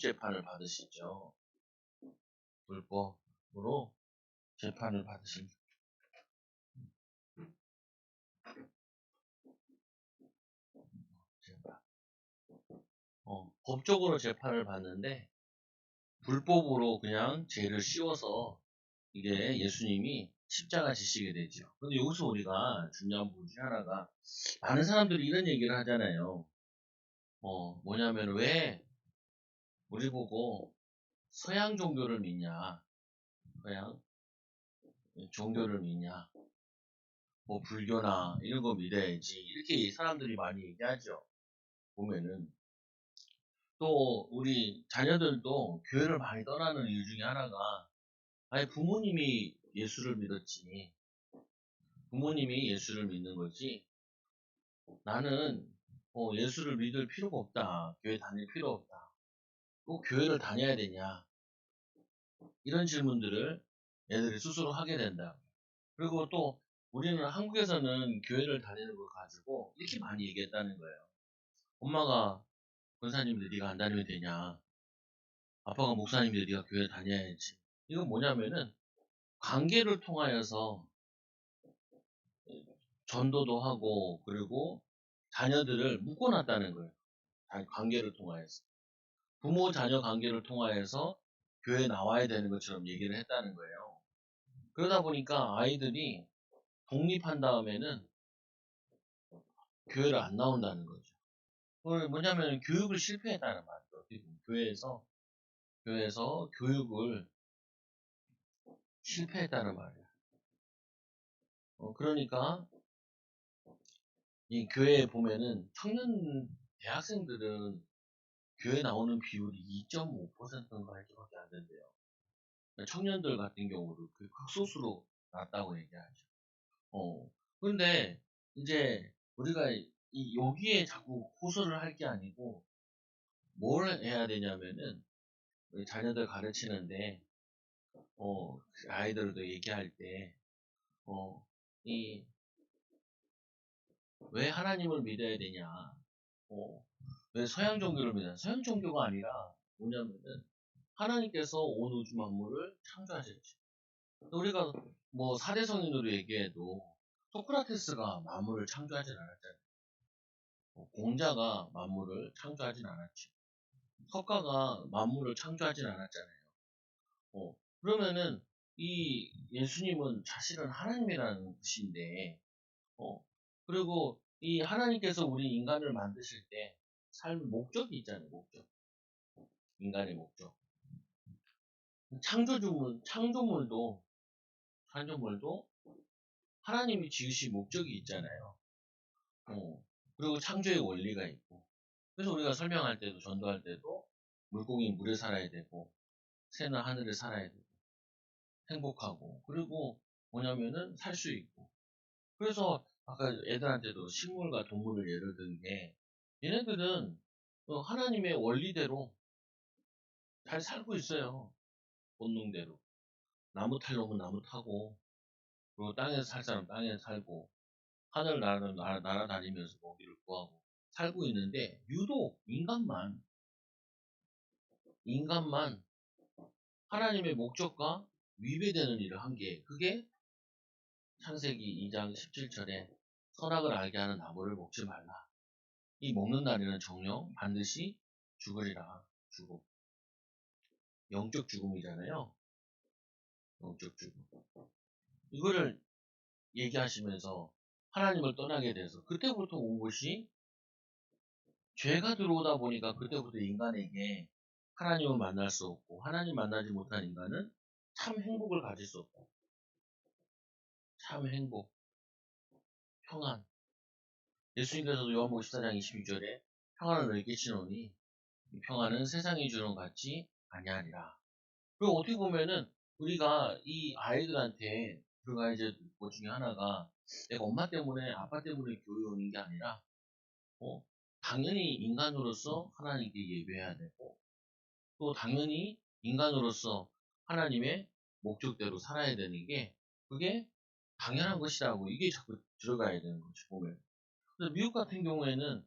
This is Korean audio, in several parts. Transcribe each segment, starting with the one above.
재판을 받으시죠. 불법으로 재판을 받으신다. 재판. 어, 법적으로 재판을 받는데 불법으로 그냥 죄를 씌워서 이게 예수님이 십자가 지시게 되죠. 근데 여기서 우리가 중요한 부분 중에 하나가 많은 사람들이 이런 얘기를 하잖아요. 어, 뭐냐면 왜 우리 보고 서양 종교를 믿냐? 서양 종교를 믿냐? 뭐 불교나 이런 거 믿어야지 이렇게 사람들이 많이 얘기하죠. 보면은 또 우리 자녀들도 교회를 많이 떠나는 이유 중에 하나가 아니 부모님이 예수를 믿었지 부모님이 예수를 믿는 거지 나는 어, 예수를 믿을 필요가 없다 교회 다닐 필요 없다 꼭 교회를 다녀야 되냐 이런 질문들을 애들이 스스로 하게 된다 그리고 또 우리는 한국에서는 교회를 다니는 걸 가지고 이렇게 많이 얘기했다는 거예요 엄마가 권사님들 네가 안 다니면 되냐? 아빠가 목사님들 네가 교회 다녀야지. 이건 뭐냐면은 관계를 통하여서 전도도 하고 그리고 자녀들을 묶어놨다는 거예요. 관계를 통하여서 부모 자녀 관계를 통하여서 교회 나와야 되는 것처럼 얘기를 했다는 거예요. 그러다 보니까 아이들이 독립한 다음에는 교회를 안 나온다는 거죠. 뭐냐면 교육을 실패했다는 말이죠. 교회에서 교회에서 교육을 실패했다는 말이야. 어, 그러니까 이 교회에 보면은 청년 대학생들은 교회 나오는 비율이 2.5%인가 할 정도밖에 안 된대요. 그러니까 청년들 같은 경우도 그 극소수로 낮다고 얘기하죠. 어, 그런데 이제 우리가 이 여기에 자꾸 호소를 할 게 아니고 뭘 해야 되냐면은 자녀들 가르치는데 어 아이들도 얘기할 때어이 왜 하나님을 믿어야 되냐 어, 왜 서양 종교를 믿냐 서양 종교가 아니라 뭐냐면은 하나님께서 온 우주 만물을 창조하셨죠 우리가 뭐 사대성인으로 얘기해도 소크라테스가 만물을 창조하지 않았잖아요 어, 공자가 만물을 창조하진 않았죠. 석가가 만물을 창조하진 않았잖아요. 어, 그러면은 이 예수님은 사실은 하나님이라는 뜻인데, 어, 그리고 이 하나님께서 우리 인간을 만드실 때 삶의 목적이 있잖아요, 목적. 인간의 목적. 창조주물, 창조물도, 창조물도 하나님이 지으신 목적이 있잖아요. 어, 그리고 창조의 원리가 있고 그래서 우리가 설명할 때도 전도할 때도 물고기 물에 살아야 되고 새는 하늘에 살아야 되고 행복하고 그리고 뭐냐면은 살 수 있고 그래서 아까 애들한테도 식물과 동물을 예를 든 게 얘네들은 하나님의 원리대로 잘 살고 있어요 본능대로 나무 탈 놈은 나무 타고 그리고 땅에서 살 사람 땅에서 살고 하늘 나라, 나라, 날아다니면서 먹이를 구하고 살고 있는데 유독 인간만 인간만 하나님의 목적과 위배되는 일을 한 게 그게 창세기 2장 17절에 선악을 알게 하는 나무를 먹지 말라. 이 먹는 날에는 정령 반드시 죽으리라. 죽음. 영적 죽음이잖아요. 영적 죽음. 이거를 얘기하시면서 하나님을 떠나게 돼서 그때부터 온 것이 죄가 들어오다 보니까 그때부터 인간에게 하나님을 만날 수 없고 하나님 만나지 못한 인간은 참 행복을 가질 수 없다. 참 행복, 평안. 예수님께서도 요한복음 14장 22절에 평안을 너희에게 주노니 평안은 세상이 주는 같이 아니하니라. 그리고 어떻게 보면은 우리가 이 아이들한테 그가 이제 뭐 중에 하나가 내가 엄마 때문에 아빠 때문에 교회 오는 게 아니라 어, 당연히 인간으로서 하나님께 예배해야 되고 또 당연히 인간으로서 하나님의 목적대로 살아야 되는 게 그게 당연한 것이라고 이게 자꾸 들어가야 되는 거죠 보면 미국 같은 경우에는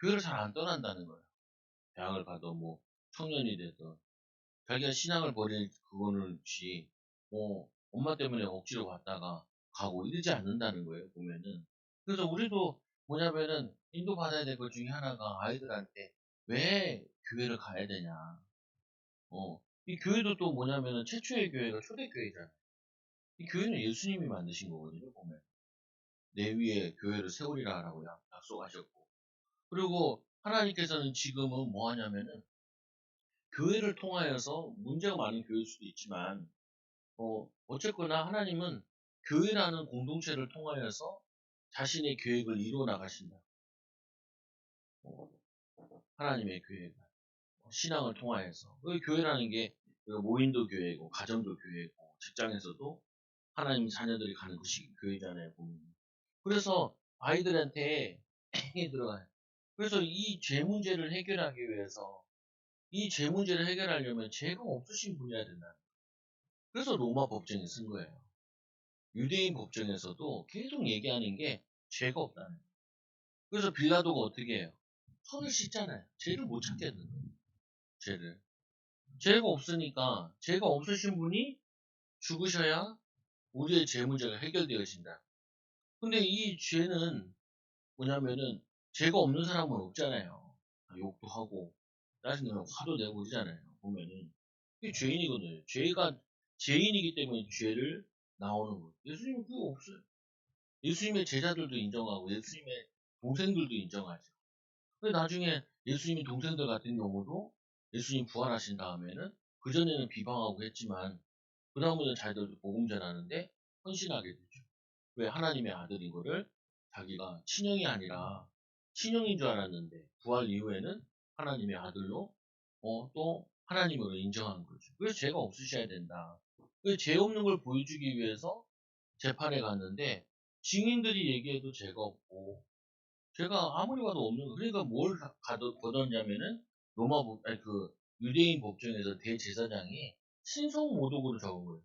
교회를 잘 안 떠난다는 거예요. 대학을 가도 뭐 청년이 됐든 자기가 신앙을 버릴 그거는 없이 뭐 엄마 때문에 억지로 왔다가 가고 이러지 않는다는 거예요 보면은. 그래서 우리도 뭐냐면은 인도받아야 될 것 중에 하나가 아이들한테 왜 교회를 가야 되냐. 어, 이 교회도 또 뭐냐면은 최초의 교회가 초대교회잖아요. 이 교회는 예수님이 만드신 거거든요 보면 내 위에 교회를 세우리라라고 약속하셨고 그리고 하나님께서는 지금은 뭐 하냐면은 교회를 통하여서 문제가 많은 교회일 수도 있지만 어, 어쨌거나 하나님은 교회라는 공동체를 통하여서 자신의 계획을 이루어 나가신다. 어, 하나님의 교회가 신앙을 통하여서 그 교회라는 게 모인도 교회고 가정도 교회고 직장에서도 하나님 자녀들이 가는 것이 교회잖아요 보면. 그래서 아이들한테 들어가요. 그래서 이 죄 문제를 해결하기 위해서 이 죄 문제를 해결하려면 죄가 없으신 분이어야 된다. 그래서 로마 법정에 쓴 거예요. 유대인 법정에서도 계속 얘기하는 게 죄가 없다는 거예요. 그래서 빌라도가 어떻게 해요? 손을 씻잖아요. 죄를 못 찾겠는 거예요. 죄를. 죄가 없으니까 죄가 없으신 분이 죽으셔야 우리의 죄 문제가 해결되어진다. 근데 이 죄는 뭐냐면은 죄가 없는 사람은 없잖아요. 욕도 하고 짜증내고 화도 내고 그러잖아요. 보면은 이게 죄인이거든요. 죄가 죄인이기 때문에 죄를 나오는 거예요. 예수님은 그거 없어요. 예수님의 제자들도 인정하고 예수님의 동생들도 인정하죠. 근데 나중에 예수님의 동생들 같은 경우도 예수님 부활하신 다음에는 그전에는 비방하고 했지만 그 다음에는 자기들도 복음 전하는데 헌신하게 되죠. 왜 하나님의 아들인 거를 자기가 친형이 아니라 친형인 줄 알았는데 부활 이후에는 하나님의 아들로 어, 또 하나님으로 인정한 거죠. 그래서 죄가 없으셔야 된다. 죄 없는 걸 보여주기 위해서 재판에 갔는데 증인들이 얘기해도 죄가 없고 죄가 아무리 봐도 없는 거 그러니까 뭘 거뒀냐면은 로마 법 아니 그 유대인 법정에서 대제사장이 신성 모독으로 적은 거예요.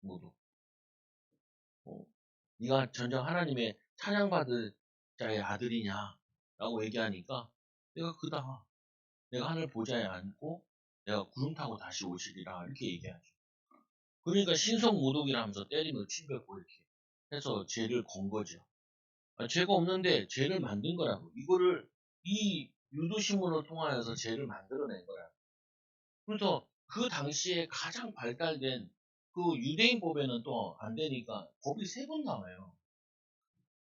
모독. 어, 네가 전정 하나님의 찬양받을 자의 아들이냐라고 얘기하니까 내가 그다 내가 하늘 보좌에 앉고 내가 구름 타고 다시 오시리라 이렇게 얘기하죠. 그러니까 신성 모독이라 하면서 때리면 침뱉고 이렇게 해서 죄를 건 거죠. 아, 죄가 없는데 죄를 만든 거라고. 이거를 이 유도신문을 통하여서 죄를 만들어낸 거야. 그래서 그 당시에 가장 발달된 그 유대인 법에는 또 안 되니까 법이 세 번 나와요.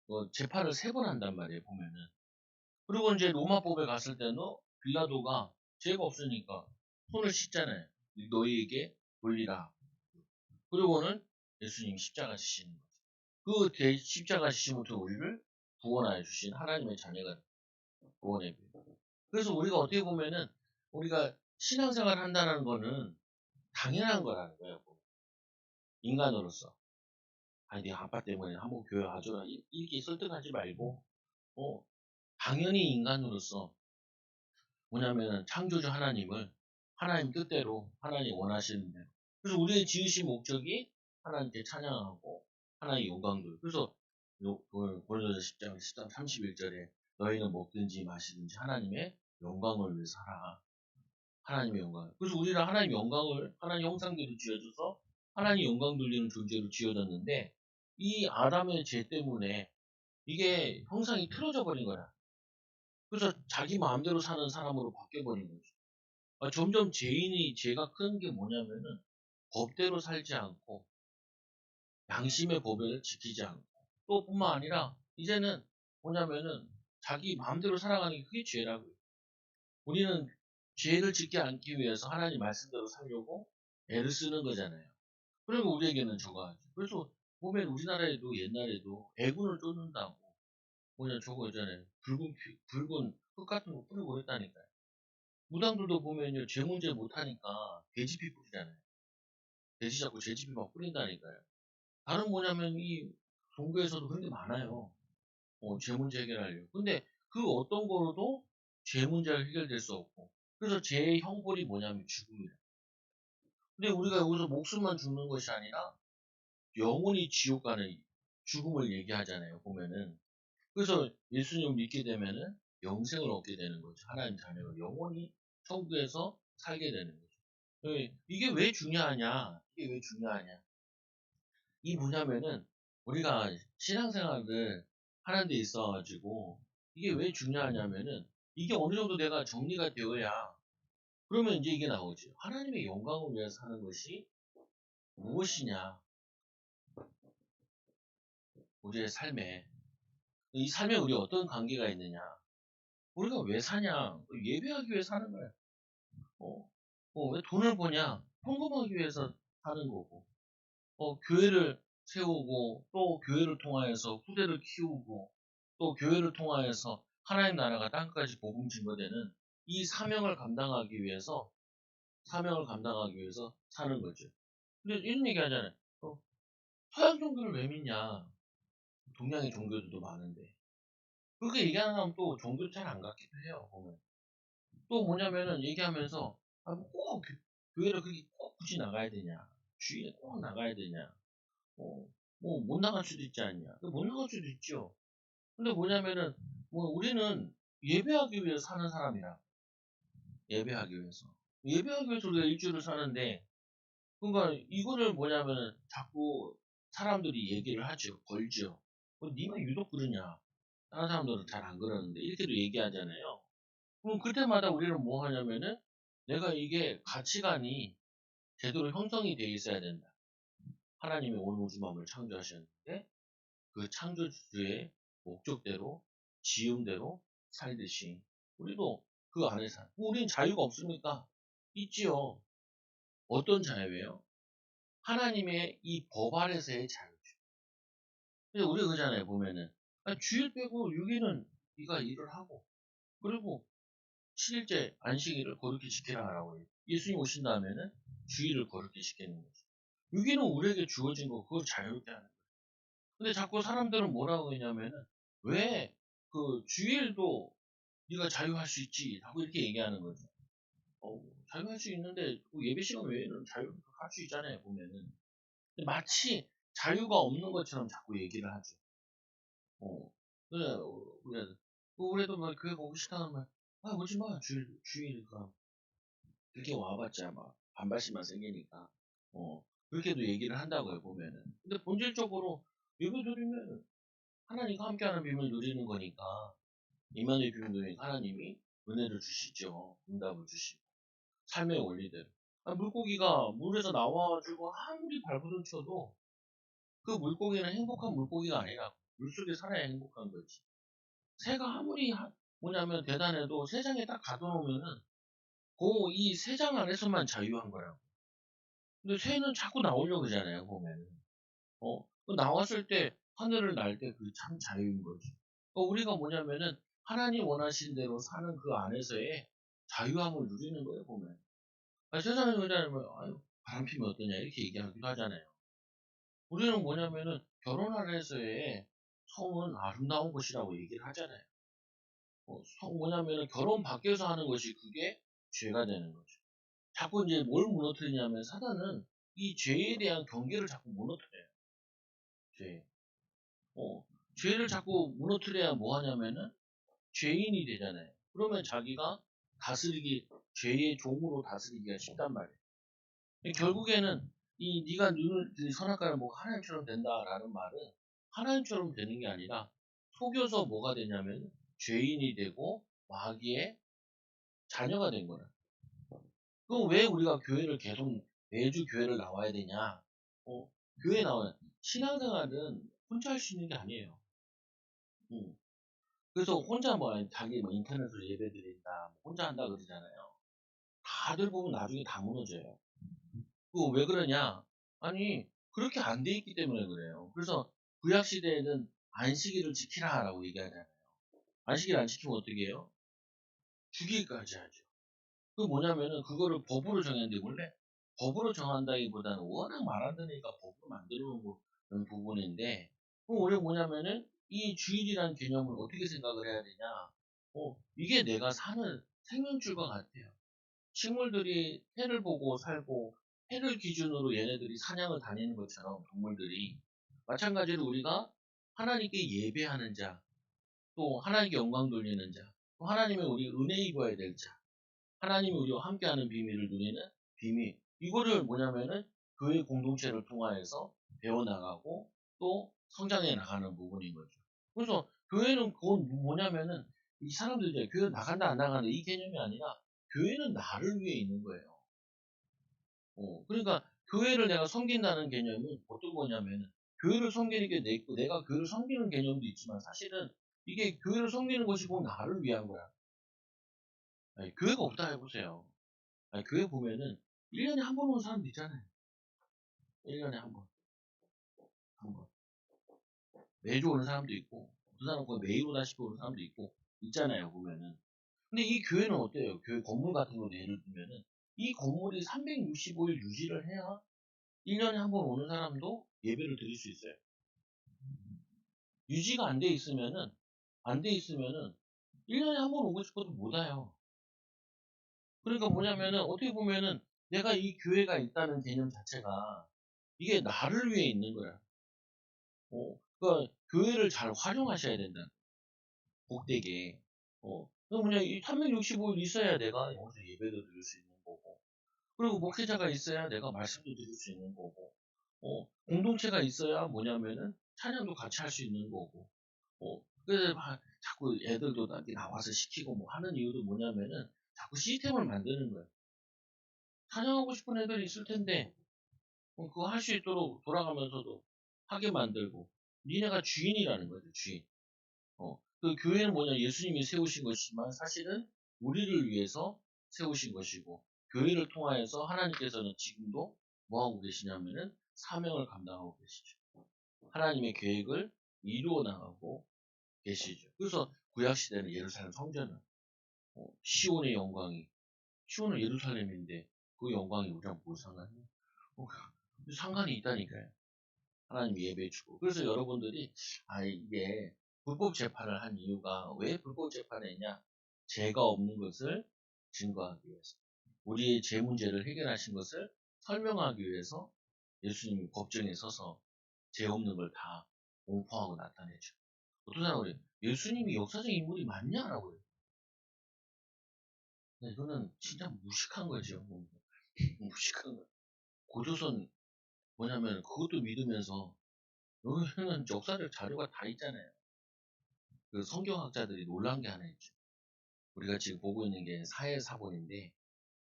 그 재판을 세 번 한단 말이에요, 보면은. 그리고 이제 로마 법에 갔을 때는 빌라도가 죄가 없으니까 손을 씻잖아요. 너희에게 돌리라. 그리고는 예수님 십자가 지시는 거죠. 그 십자가 지심부터 우리를 구원하여 주신 하나님의 자녀가 구원해 줘요. 그래서 우리가 어떻게 보면은 우리가 신앙생활 한다는 거는 당연한 거라는 거예요. 인간으로서. 아니, 네 아빠 때문에 한번 교회 와줘라. 이렇게 설득하지 말고, 어, 당연히 인간으로서 뭐냐면 창조주 하나님을 하나님 뜻대로 하나님 원하시는 대로 그래서 우리의 지으신 목적이 하나님께 찬양하고 하나님의 영광들. 그래서 고린도서 10장 13, 31절에 너희는 먹든지 마시든지 하나님의 영광을 위해서 하라. 하나님의 영광. 그래서 우리는 하나님의 영광을 하나님 형상대로 지어줘서 하나님 영광 돌리는 존재로 지어졌는데 이 아담의 죄 때문에 이게 형상이 틀어져 버린 거야. 그래서 자기 마음대로 사는 사람으로 바뀌어 버린 거죠. 아, 점점 죄인이 죄가 큰 게 뭐냐면은 법대로 살지 않고 양심의 법을 지키지 않고 또 뿐만 아니라 이제는 뭐냐면은 자기 마음대로 살아가는 게 그게 죄라고요. 우리는 죄를 짓지 않기 위해서 하나님 말씀대로 살려고 애를 쓰는 거잖아요. 그리고 우리에게는 하죠. 그래서 보면 우리나라에도 옛날에도 애군을 쫓는다고 뭐냐 저거 있잖아요. 붉은 붉은 흙 같은 거 뿌리고 했다니까요. 무당들도 보면요 죄 문제 못하니까 돼지피 뿌리잖아요. 돼지 잡고 죄집이 막 뿌린다니까요. 다른 뭐냐면 이 종교에서도 그런 게 많아요. 어, 죄 문제 해결하려고. 근데 그 어떤 거로도 죄 문제가 해결될 수 없고. 그래서 죄의 형벌이 뭐냐면 죽음이에요. 근데 우리가 여기서 목숨만 죽는 것이 아니라 영원히 지옥 가는 죽음을 얘기하잖아요. 보면은. 그래서 예수님을 믿게 되면은 영생을 얻게 되는 거죠. 하나님 자녀가 영원히 천국에서 살게 되는 거죠. 예, 이게 왜 중요하냐? 이게 왜 중요하냐? 이 뭐냐면은 우리가 신앙생활을 하는 데 있어가지고 이게 왜 중요하냐면은 이게 어느 정도 내가 정리가 되어야 그러면 이제 이게 나오죠. 하나님의 영광을 위해서 사는 것이 무엇이냐? 우리의 삶에 이 삶에 우리 어떤 관계가 있느냐? 우리가 왜 사냐? 예배하기 위해 사는 거야. 어, 어, 왜 돈을 버냐? 헌금하기 위해서 사는 거고. 어, 교회를 세우고 또 교회를 통하여서 후대를 키우고 또 교회를 통하여서 하나님 나라가 땅까지 복음 증거되는 이 사명을 감당하기 위해서 사명을 감당하기 위해서 사는 거죠. 근데 이런 얘기 하잖아요. 어, 서양 종교를 왜 믿냐? 동양의 종교들도 많은데. 그렇게 얘기하는 사람 또 종교 잘 안 갖기도 해요, 보면. 또 뭐냐면은 얘기하면서, 아, 뭐꼭 교회를 그렇게 꼭 굳이 나가야 되냐? 주일에 꼭 나가야 되냐? 어, 뭐, 못 나갈 수도 있지 않냐? 못 나갈 수도 있죠. 근데 뭐냐면은, 뭐, 우리는 예배하기 위해 사는 사람이라. 예배하기 위해서. 예배하기 위해서 우리가 일주일을 사는데, 그러니까 이거를 뭐냐면은 자꾸 사람들이 얘기를 하죠. 걸죠. 어, 니만 유독 그러냐? 다른 사람들은 잘 안 그러는데 이렇게도 얘기하잖아요. 그럼 그때마다 우리는 뭐 하냐면은 내가 이게 가치관이 제대로 형성이 돼 있어야 된다. 하나님이 온 우주 만물을 창조하셨는데 그 창조주의 목적대로 지음대로 살듯이 우리도 그 안에 살. 우린 자유가 없습니까? 있지요. 어떤 자유예요? 하나님의 이법 아래서의 자유죠. 근데 우리 그잖아요, 보면은. 주일 빼고 6일은 네가 일을 하고, 그리고 7일째 안식일을 거룩히 지키라 하라고 해요. 예수님 오신 다음에는 주일을 거룩히 지키는 거죠. 6일은 우리에게 주어진 거, 그걸 자유롭게 하는 거예요. 근데 자꾸 사람들은 뭐라고 했냐면은, 왜 그 주일도 네가 자유할 수 있지? 라고 이렇게 얘기하는 거죠. 어, 자유할 수 있는데 그 예배 시간 외에는 자유할 수 있잖아요 보면은 마치 자유가 없는 것처럼 자꾸 얘기를 하죠. 어, 그래 그래 그래도 막 교회 가고 싶다면 아 오지 마 주일 주일이니까 그렇게 와봤자 막 반발심만 생기니까 어 그렇게도 얘기를 한다고요 보면은 근데 본질적으로 예배 드리면 하나님과 함께하는 비밀 누리는 거니까 비밀 누리니까 하나님이 은혜를 주시죠 응답을 주시고 삶의 원리대로. 아, 물고기가 물에서 나와가지고 아무리 발버둥 쳐도 그 물고기는 행복한 물고기가 아니라 물속에 살아야 행복한 거지. 새가 아무리 하, 뭐냐면 대단해도 새장에 딱 가둬놓으면은 그이 새장 안에서만 자유한 거라고. 근데 새는 자꾸 나오려고 그러잖아요, 보면은. 어, 그 나왔을 때 하늘을 날 때 그 참 자유인 거지. 그러니까 우리가 뭐냐면은 하나님 원하신 대로 사는 그 안에서의 자유함을 누리는 거예요, 보면. 아니, 세상에 그냥, 아유, 바람 피면 어떠냐, 이렇게 얘기하기도 하잖아요. 우리는 뭐냐면은, 결혼 안에서의 성은 아름다운 것이라고 얘기를 하잖아요. 어, 성 뭐냐면은, 결혼 밖에서 하는 것이 그게 죄가 되는 거죠. 자꾸 이제 뭘 무너뜨리냐면, 사단은 이 죄에 대한 경계를 자꾸 무너뜨려요. 죄. 어, 죄를 자꾸 무너뜨려야 뭐 하냐면은, 죄인이 되잖아요. 그러면 자기가 다스리기 죄의 종으로 다스리기가 쉽단 말이에요. 결국에는 이 네가 눈을 선악과를 뭐 하나님처럼 된다라는 말은 하나님처럼 되는 게 아니라 속여서 뭐가 되냐면 죄인이 되고 마귀의 자녀가 된 거야. 그럼 왜 우리가 교회를 계속 매주 교회를 나와야 되냐? 어, 교회 나와야 신앙생활은 혼자 할 수 있는 게 아니에요. 음. 그래서 혼자 뭐 자기 뭐 인터넷으로 예배 드린다, 뭐 혼자 한다 그러잖아요. 다들 보면 나중에 다 무너져요. 그왜 그러냐? 아니 그렇게 안 돼 있기 때문에 그래요. 그래서 구약 시대에는 안식일을 지키라라고 얘기하잖아요. 안식일 안 지키면 어떻게 해요? 죽일까지 하죠. 그 뭐냐면은 그거를 법으로 정했는데 원래 법으로 정한다기보다는 워낙 말한다니까 법으로 만들어 놓은 부분인데 그럼 우리 뭐냐면은 이 주일이라는 개념을 어떻게 생각을 해야 되냐? 어, 이게 내가 사는 생명줄과 같아요. 식물들이 해를 보고 살고 해를 기준으로 얘네들이 사냥을 다니는 것처럼 동물들이 마찬가지로 우리가 하나님께 예배하는 자, 또 하나님께 영광 돌리는 자, 또 하나님의 우리 은혜 입어야 될 자, 하나님이 우리와 함께하는 비밀을 누리는 비밀. 이거를 뭐냐면은 교회 공동체를 통하여서 배워나가고 또 성장해 나가는 부분인 거죠. 그래서 교회는 그건 뭐냐면은 이 사람들이 이제 교회 나간다 안 나간다 이 개념이 아니라 교회는 나를 위해 있는 거예요. 어, 그러니까 교회를 내가 섬긴다는 개념은 어떤 거냐면은 교회를 섬기는 게 내, 내가 교회를 섬기는 개념도 있지만 사실은 이게 교회를 섬기는 것이 곧 나를 위한 거야. 아니, 교회가 없다 해보세요. 아니, 교회 보면은 1년에 한 번 오는 사람도 있잖아요. 1년에 한 번. 매주 오는 사람도 있고, 어떤 사람은 거의 매일 오다시피 오는 사람도 있고, 있잖아요, 보면은. 근데 이 교회는 어때요? 교회 건물 같은 거 예를 들면은, 이 건물이 365일 유지를 해야 1년에 한 번 오는 사람도 예배를 드릴 수 있어요. 유지가 안 돼 있으면은, 안 돼 있으면은, 1년에 한 번 오고 싶어도 못 와요. 그러니까 뭐냐면은, 어떻게 보면은, 내가 이 교회가 있다는 개념 자체가, 이게 나를 위해 있는 거야. 어, 그러니까, 교회를 잘 활용하셔야 된다. 복되게. 어, 그이 365일 있어야 내가 여기서 예배도 드릴 수 있는 거고. 그리고 목회자가 있어야 내가 말씀도 드릴 수 있는 거고. 어, 공동체가 있어야 뭐냐면은, 찬양도 같이 할 수 있는 거고. 어, 그래서 막 자꾸 애들도 나와서 시키고 뭐 하는 이유도 뭐냐면은, 자꾸 시스템을 만드는 거예요. 찬양하고 싶은 애들이 있을 텐데, 어, 그거 할 수 있도록 돌아가면서도 하게 만들고, 니네가 주인이라는 거죠, 주인. 어, 그 교회는 뭐냐, 예수님이 세우신 것이지만 사실은 우리를 위해서 세우신 것이고, 교회를 통하여서 하나님께서는 지금도 뭐 하고 계시냐면은 사명을 감당하고 계시죠. 하나님의 계획을 이루어 나가고 계시죠. 그래서 구약 시대는 예루살렘 성전은 어, 시온의 영광이 시온은 예루살렘인데 그 영광이 우리랑 뭘 상관이? 어, 상관이 있다니까요. 하나님 예배 주고. 그래서 여러분들이 아 이게 불법 재판을 한 이유가 왜 불법 재판을 했냐? 죄가 없는 것을 증거하기 위해서. 우리의 죄 문제를 해결하신 것을 설명하기 위해서 예수님이 법정에 서서 죄 없는 걸 다 공포하고 나타내죠. 어떤 사람은. 예수님이 역사적 인물이 맞냐라고 해요. 네, 이거는 진짜 무식한 거죠. 무식한 거. 고조선 뭐냐면 그것도 믿으면서 여기는 역사적 자료가 다 있잖아요. 그 성경학자들이 놀란 게 하나 있죠. 우리가 지금 보고 있는 게 사회 사본인데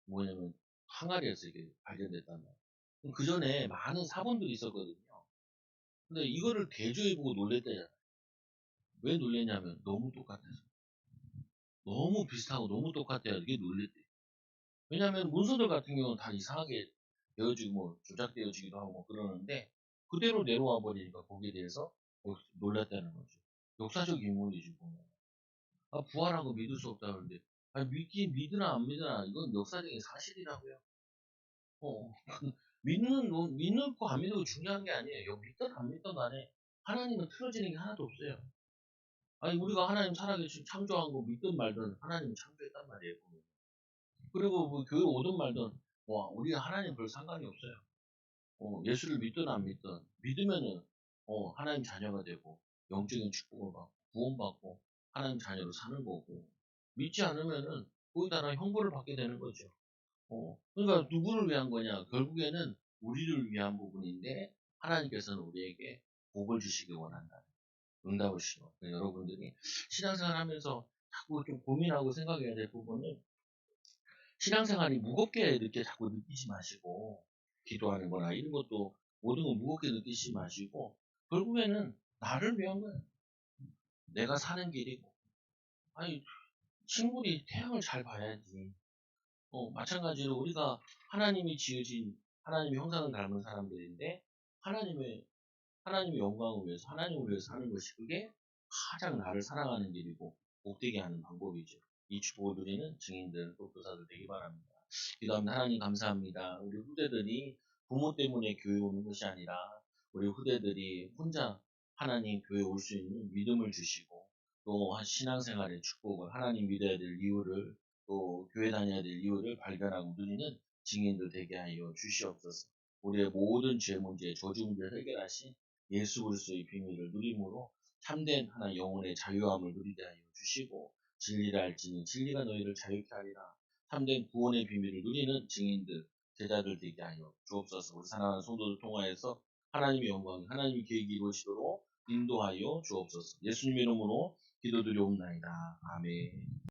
뭐냐면 항아리에서 이게 발견됐단 말이에요. 그 전에 많은 사본들이 있었거든요. 근데 이거를 대조해보고 놀랬대잖아요. 왜 놀랬냐면 너무 똑같아서. 너무 비슷하고 너무 똑같아요. 이게 놀랬대. 왜냐하면 문서들 같은 경우는 다 이상하게 되어지고 뭐 조작되어지기도 하고 뭐 그러는데 그대로 내려와 버리니까 거기에 대해서 놀랐다는 거죠. 역사적 인물이지 보면. 아 부활하고 믿을 수 없다 그러는데 아니 믿기 믿으나 안 믿으나 이건 역사적인 사실이라고요. 어 믿는 거 믿는 거 안 믿는 거 중요한 게 아니에요. 믿든 안 믿든 간에 하나님은 틀어지는 게 하나도 없어요. 아니 우리가 하나님 살아계신 창조한 거 믿든 말든 하나님 창조했단 말이에요. 그리고 뭐 교회 오든 말든 와 우리가 하나님 별 상관이 없어요. 어, 예수를 믿든 안 믿든 믿으면은 어, 하나님 자녀가 되고 영적인 축복을 받고 구원받고 하나님 자녀로 사는 거고 믿지 않으면은 거기다가 형벌을 받게 되는 거죠. 어, 그러니까 누구를 위한 거냐? 결국에는 우리를 위한 부분인데 하나님께서는 우리에게 복을 주시기 원한다. 응답을 주시고 여러분들이 신앙생활 하면서 자꾸 좀 고민하고 생각해야 될 부분은 신앙생활이 무겁게 이렇게 자꾸 느끼지 마시고 기도하는 거나 이런 것도 모든 걸 무겁게 느끼지 마시고 결국에는 나를 위한 거예요. 내가 사는 길이고 아니 식물이 태양을 잘 봐야지. 어, 마찬가지로 우리가 하나님이 지어진 하나님의 형상을 닮은 사람들인데 하나님의 하나님의 영광을 위해서 하나님을 위해서 사는 것이 그게 가장 나를 사랑하는 길이고 복되게 하는 방법이죠. 이 축복을 누리는 증인들 또 교사들 되기 바랍니다. 기도합니다. 하나님 감사합니다. 우리 후대들이 부모 때문에 교회 오는 것이 아니라 우리 후대들이 혼자 하나님 교회 올 수 있는 믿음을 주시고 또 신앙생활의 축복을 하나님 믿어야 될 이유를 또 교회 다녀야 될 이유를 발견하고 누리는 증인들 되게 하여 주시옵소서. 우리의 모든 죄 문제, 저주 문제를 해결하신 예수 그리스도의 비밀을 누림으로 참된 하나 영혼의 자유함을 누리게 하여 주시고 진리를 알지니 진리가 너희를 자유케 하리라. 참된 구원의 비밀을 누리는 증인들, 제자들 되게 하여 주옵소서. 우리 사랑하는 성도들 통하여서 하나님의 영광, 하나님의 계획이 이루어지도록 인도하여 주옵소서. 예수님의 이름으로 기도드리옵나이다. 아멘.